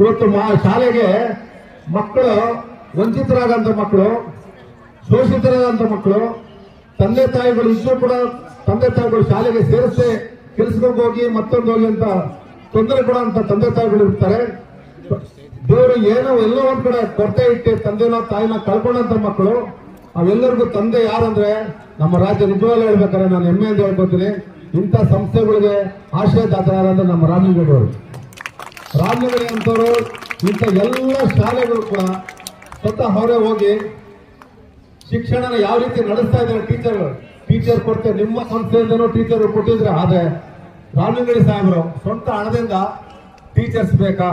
ಇವತ್ತು ಮಾ ಶಾಲೆಗೆ ಮಕ್ಕಳು ವಂಚಿತರಾಗಂತ ಮಕ್ಕಳು, ಶೋಷಿತರಾದಂಥ ಮಕ್ಕಳು, ತಂದೆ ತಾಯಿಗಳು ಇಷ್ಟೂ ಕೂಡ ತಂದೆ ತಾಯಿಗಳು ಶಾಲೆಗೆ ಸೇರಿಸದೆ ಕೆಲಸಕ್ಕೆ ಹೋಗಿ ಮತ್ತೊಂದು ಹೋಗಿ ಅಂತ ತೊಂದರೆ ಕೊಡೋಂಥ ತಂದೆ ತಾಯಿಗಳು ಇರ್ತಾರೆ. ದೇವರು ಏನೋ ಎಲ್ಲೋ ಒಂದ್ ಕಡೆ ಕೊರತೆ ಇಟ್ಟು ತಂದೆನೋ ತಾಯಿನ ಕಳ್ಕೊಂಡಂತ ಮಕ್ಕಳು, ಅವೆಲ್ಲರಿಗೂ ತಂದೆ ಯಾರಂದ್ರೆ ನಮ್ಮ ರಾಜ್ಯ ನಿಜವಾಗ್ಲೂ ಹೇಳ್ಬೇಕಾದ್ರೆ ನಾನು ಹೆಮ್ಮೆಯಿಂದ ಹೇಳ್ಕೊತೀನಿ. ಇಂಥ ಸಂಸ್ಥೆಗಳಿಗೆ ಆಶ್ರಯದಾತರಾದ ನಮ್ಮ ರಾಮಲಿಂಗೇಗೌಡ ಅವರು ರಾಮನಗರಿ ಅಂತವರು ಇಂಥ ಎಲ್ಲ ಶಾಲೆಗಳು ಕೂಡ ಸ್ವತಃ ಅವರೇ ಹೋಗಿ ಶಿಕ್ಷಣನ ಯಾವ ರೀತಿ ನಡೆಸ್ತಾ ಇದ್ದಾರೆ ಟೀಚರ್ ಟೀಚರ್ ಕೊಡ್ತಾರೆ ನಿಮ್ಮ ಸಂಸ್ಥೆಯಿಂದನೂ ಟೀಚರ್ ಕೊಟ್ಟಿದ್ರೆ, ಆದ್ರೆ ರಾಮಲಿಂಗಡಿ ಸಾಹೇಬರು ಸ್ವಂತ ಹಣದಿಂದ ಟೀಚರ್ಸ್ ಬೇಕಾ?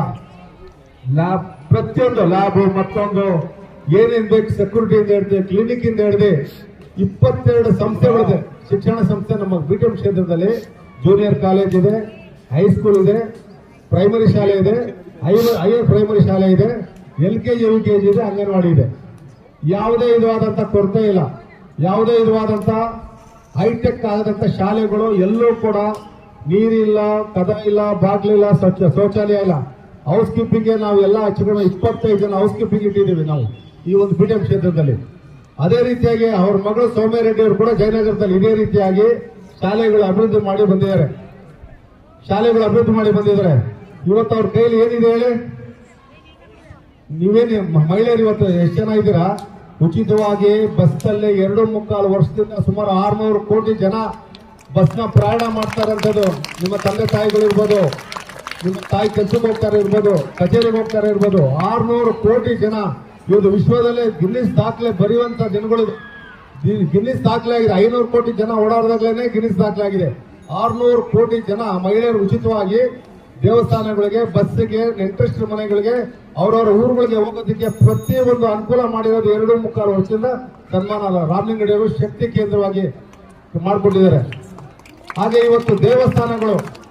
ಲ್ಯಾಬ್ ಪ್ರತಿಯೊಂದು ಲ್ಯಾಬ್ ಮತ್ತೊಂದು ಏನೇನ್ ಬೇಕು ಸೆಕ್ಯೂರಿಟಿಯಿಂದ ಹಿಡಿದು ಕ್ಲಿನಿಕ್ ಇಂದ ಹಿಡಿದು ಇಪ್ಪತ್ತೆರಡು ಸಂಸ್ಥೆಗಳಿದೆ. ಶಿಕ್ಷಣ ಸಂಸ್ಥೆ ನಮ್ಮ ಬಿಟಿಎಂ ಕ್ಷೇತ್ರದಲ್ಲಿ ಜೂನಿಯರ್ ಕಾಲೇಜ್ ಇದೆ ಹೈಸ್ಕೂಲ್ ಇದೆ. ಪ್ರೈಮರಿ ಶಾಲೆ ಇದೆ. ಹೈಯರ್ ಪ್ರೈಮರಿ ಶಾಲೆ ಇದೆ. L K G U K G ಇದೆ, ಅಂಗನವಾಡಿ ಇದೆ. ಯಾವುದೇ ವಿಧವಾದಂಥ ಕೊರತೆ ಇಲ್ಲ. ಯಾವುದೇ ವಿಧವಾದಂಥ ಹೈಟೆಕ್ ಆದಂತ ಶಾಲೆಗಳು ಎಲ್ಲೂ ಕೂಡ ನೀರಿಲ್ಲ, ಕದ ಇಲ್ಲ ಬಾಗ್ಲಿಲ್ಲ ಸ್ವಚ್ಛ ಶೌಚಾಲಯ ಇಲ್ಲ. ಹೌಸ್ ಕೀಪಿಂಗ್ಗೆ ನಾವು ಎಲ್ಲ ಹಚ್ಚಿಕೊಂಡು ಇಪ್ಪತ್ತೈದು ಜನ ಹೌಸ್ ಕೀಪಿಂಗ್ ಇಟ್ಟಿದ್ದೀವಿ ನಾವು ಈ ಒಂದು ಬಿಟಿಎಂ ಕ್ಷೇತ್ರದಲ್ಲಿ. ಅದೇ ರೀತಿಯಾಗಿ ಅವ್ರ ಮಗಳು ಸೌಮ್ಯರೆಡ್ಡಿ ಅವರು ಕೂಡ ಜಯನಗರದಲ್ಲಿ ಇದೇ ರೀತಿಯಾಗಿ ಶಾಲೆಗಳು ಅಭಿವೃದ್ಧಿ ಮಾಡಿ ಬಂದಿದ್ದಾರೆ. ಶಾಲೆಗಳು ಅಭಿವೃದ್ಧಿ ಮಾಡಿ ಬಂದಿದ್ದಾರೆ. ಇವತ್ತು ಅವ್ರ ಕೈಲಿ ಏನಿದೆ ಹೇಳಿ? ನೀವೇನು ಮಹಿಳೆಯರು ಇವತ್ತು ಎಷ್ಟು ಜನ ಇದ್ದೀರಾ? ಉಚಿತವಾಗಿ ಬಸ್ನಲ್ಲಿ ಎರಡು ಮುಕ್ಕಾಲು ವರ್ಷದಿಂದ ಸುಮಾರು ಆರ್ನೂರು ಕೋಟಿ ಜನ ಬಸ್ನ ಪ್ರಯಾಣ ಮಾಡ್ತಾರಂಥದ್ದು ನಿಮ್ಮ ತಂದೆ ತಾಯಿಗಳು ಇರ್ಬೋದು, ನಿಮ್ಮ ತಾಯಿ ಕೆಲ್ಸಕ್ಕೆ ಹೋಗ್ತಾರೆ ಇರ್ಬೋದು, ಕಚೇರಿಗೆ ಹೋಗ್ತಾರೆ ಇರ್ಬೋದು, ಆರ್ನೂರು ಕೋಟಿ ಜನ ಇವತ್ತು ವಿಶ್ವದಲ್ಲೇ ಗಿನ್ನಿಸ್ ದಾಖಲೆ ಬರೆಯುವಂತ ದಿನಗಳು ಗಿನ್ನಿಸ್ ದಾಖಲೆ ಆಗಿದೆ. ಐನೂರು ಕೋಟಿ ಜನ ಓಡಾಡದಾಗ್ಲೇನೆ ಗಿನ್ನಿಸ್ ದಾಖಲೆ ಆಗಿದೆ. ಆರ್ನೂರು ಕೋಟಿ ಜನ ಮಹಿಳೆಯರು ಉಚಿತವಾಗಿ ದೇವಸ್ಥಾನಗಳಿಗೆ, ಬಸ್ಸಿಗೆ ನೆಂಟರಿಸ್ಟರ ಮನೆಗಳಿಗೆ, ಅವರವರ ಊರುಗಳಿಗೆ ಹೋಗೋದಕ್ಕೆ ಪ್ರತಿಯೊಂದು ಅನುಕೂಲ ಮಾಡಿರೋದು ಎರಡು ಮುಕ್ಕಾಲು ವರ್ಷದಿಂದ ಸನ್ಮಾನ ರಾಮಲಿಂಗಡಿಯವರು ಶಕ್ತಿ ಕೇಂದ್ರವಾಗಿ ಮಾಡಿಕೊಂಡಿದ್ದಾರೆ ಹಾಗೆ ಇವತ್ತು ದೇವಸ್ಥಾನಗಳು